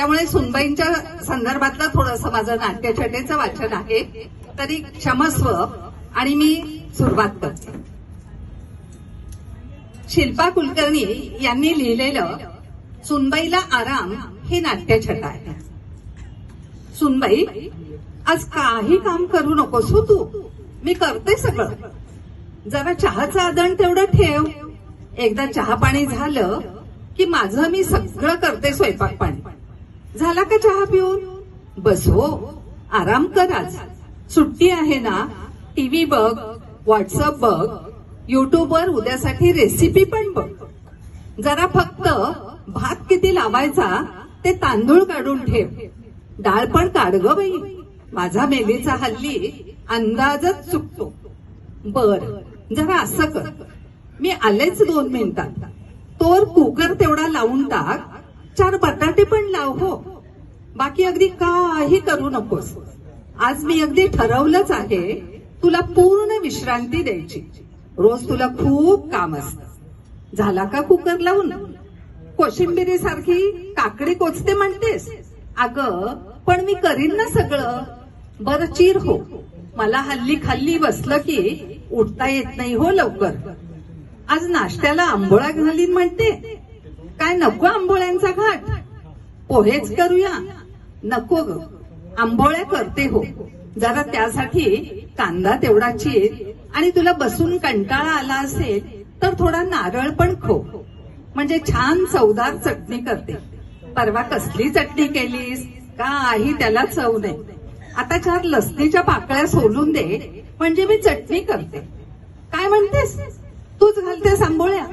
त्यामुळे सुनबाईंच्या संदर्भातलं थोडस माझं नाट्यछटेचं वाचन आहे. तरी क्षमस्व आणि मी सुरुवात करते. शिल्पा कुलकर्णी यांनी लिहिलेलं सुनबाईला आराम हे नाट्यछटा आहे. सुनबाई आज काही काम करू नकोस हो तू. मी करते सगळं. जरा चहाचं आदण तेवढं ठेव. एकदा चहा पाणी झालं की माझं मी सगळं करते स्वयंपाक पाणी झाला का चहा पिऊन? बस हो आराम कर आज सुट्टी आहे ना? टीव्ही बघ व्हॉट्सअप बघ युट्यूबवर उद्यासाठी रेसिपी पण बघ. जरा फक्त भात किती लावायचा ते तांदूळ काढून ठेव. डाळ पण काढ ग बाई. माझा मेलीचा हल्ली अंदाजच चुकतो. बर जरा असं कर. मी आलेच दोन मिनिटात. तोर कुकर तेवढा लावून टाक. चार बटाटे पण लाव हो. बाकी अगदी काही करू नकोस. आज मी अगदी ठरवलंच आहे तुला पूर्ण विश्रांती द्यायची. रोज तुला खूप काम असतं. झाला का कुकर लावून? कोशिंबिरी सारखी काकडी कोचते म्हणतेस. अगं पण मी करीन ना सगळं. बर चिर हो. मला हल्ली खाल्ली बसलं की उठता येत नाही हो लवकर. आज नाश्त्याला आंबोळा घालीन म्हणते. काय नको आंबोळ्यांचा घाट? पोहेच करूया. नको ग. आंबोळ्या करते हो. जरा त्यासाठी कांदा तेवढा चीर आणि तुला बसून कंटाळा आला असेल तर थोडा नारळ पण खो. म्हणजे छान चवदार चटणी करते. परवा कसली चटणी केलीस? काही त्याला चव नाही. आता चार लसणीच्या पाकळ्या सोलून दे म्हणजे मी चटणी करते. काय म्हणतेस? तूच घालतेस आंबोळ्या?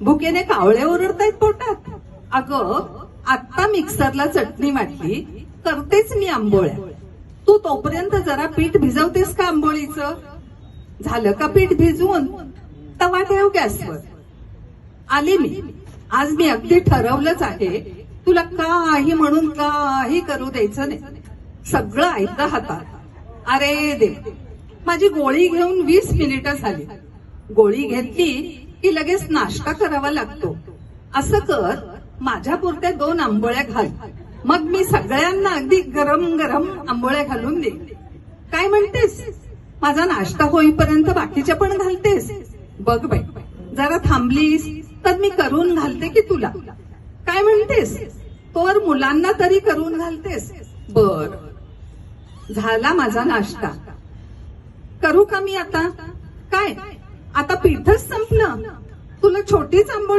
भुकेने कावळे ओरडतायत पोटात. अगं आत्ता मिक्सरला चटणी वाटली करतेच मी आंबोळ्या. तू तोपर्यंत जरा पीठ भिजवतेस का आंबोळीचं? झालं का पीठ भिजवून? तवा ठेव गॅसवर. आले मी. आज मी अगदी ठरवलंच आहे तुला काही म्हणून काही करू द्यायचं नाही. सगळं ऐकलं हातात. अरे देव माझी गोळी घेऊन वीस मिनिटं झाली. गोळी घेतली की लगेच नाश्ता करावा लागतो. असं कर माझ्या पुरते दोन आंबोळ्या घाल. मग मी सगळ्यांना अगदी गरम गरम आंबोळ्या घालून दे काय म्हणतेस? माझा नाश्ता होईपर्यंत बाकीच्या पण घालतेस? बघ बाई जरा थांबलीस तर मी करून घालते की तुला. काय म्हणतेस? तोर मुलांना तरी करून घालतेस? बर. झाला माझा नाश्ता. करू का मी आता? काय? आता पीठच संपलं. तुला छोटीच आंबोळ